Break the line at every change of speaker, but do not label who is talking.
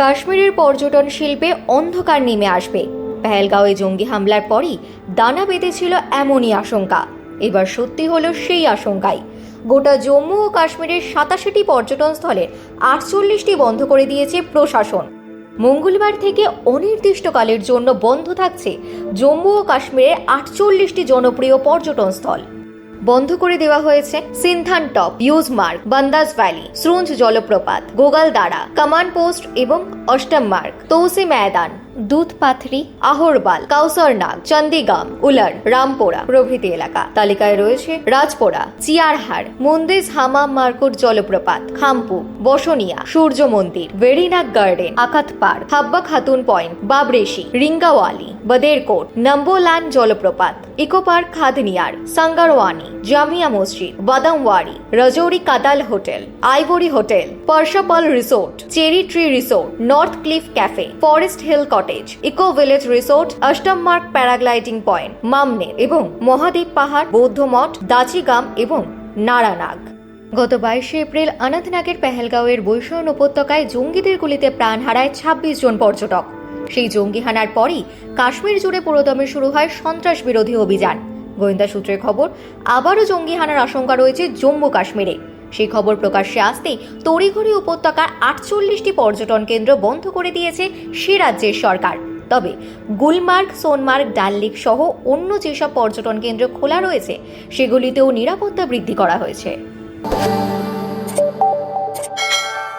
কাশ্মীরের পর্যটন শিল্পে অন্ধকার নেমে আসবে। পেহেলগাঁওয়ে জঙ্গি হামলার পরই দানা বেঁধেছিল এমনই আশঙ্কা। এবার সত্যি হলো সেই আশঙ্কাই। গোটা জম্মু ও কাশ্মীরের সাতাশিটি পর্যটন স্থলে আটচল্লিশটি বন্ধ করে দিয়েছে প্রশাসন। মঙ্গলবার থেকে অনির্দিষ্টকালের জন্য বন্ধ থাকছে জম্মু ও কাশ্মীরের আটচল্লিশটি জনপ্রিয় পর্যটন স্থল। বন্ধ করে দেওয়া হয়েছে সিনথান টপ, ইউজ মার্গ বান্দাস ভ্যালি স্রুঞ্জ জলপ্রপাত গোগালদারা কামান পোস্ট এবং অষ্টম মার্গ তৌসি ময়দান দুধপাথরি আহরবাল কাউসরনাগ চন্দিগাম, উলার, রামপোড়া প্রভৃতি এলাকা। তালিকায় রয়েছে রাজপোড়া, চিয়ারহাট, মন্দিজ হামাম মার্কুট জলপ্রপাত, খাম্পু, বসনিয়া, সূর্য মন্দির, Verinag garden, Akad park Habba Khatoon point, Babareshi, Ringawali, Baderkot, Nambolan জলপ্রপাত। Eco park Khadniyar Sangarwani Jamia Masjid Badamwari Rajouri Kadal hotel, ivory hotel, Parshapal resort, cherry tree resort, north cliff cafe, forest hill cottage, eco village resort, অষ্টম mark paragliding point, মামনে এবং মহাদেব পাহাড়, বৌদ্ধ মঠ, দাচিগাম এবং নারানাগ। গত বাইশে April অনন্তনাগের পেহেলগাঁওয়ের বৈশান উপত্যকায় জঙ্গিদের গুলিতে প্রাণ হারায় ছাব্বিশ জন পর্যটক। সেই জঙ্গি হানার পরই কাশ্মীর জুড়ে পুরোদমে শুরু হয় সন্ত্রাস বিরোধী অভিযান। গোয়েন্দা সূত্রের খবর, আবারও জঙ্গি হানার আশঙ্কা রয়েছে জম্মু কাশ্মীরে। সেই খবর প্রকাশ্যে আসতেই তড়িঘড়ি উপত্যকার আটচল্লিশটি পর্যটন কেন্দ্র বন্ধ করে দিয়েছে সে রাজ্যের সরকার। তবে গুলমার্গ, সোনমার্গ ডাল লেক সহ অন্য যেসব পর্যটন কেন্দ্র খোলা রয়েছে, সেগুলিতেও নিরাপত্তা বৃদ্ধি করা হয়েছে।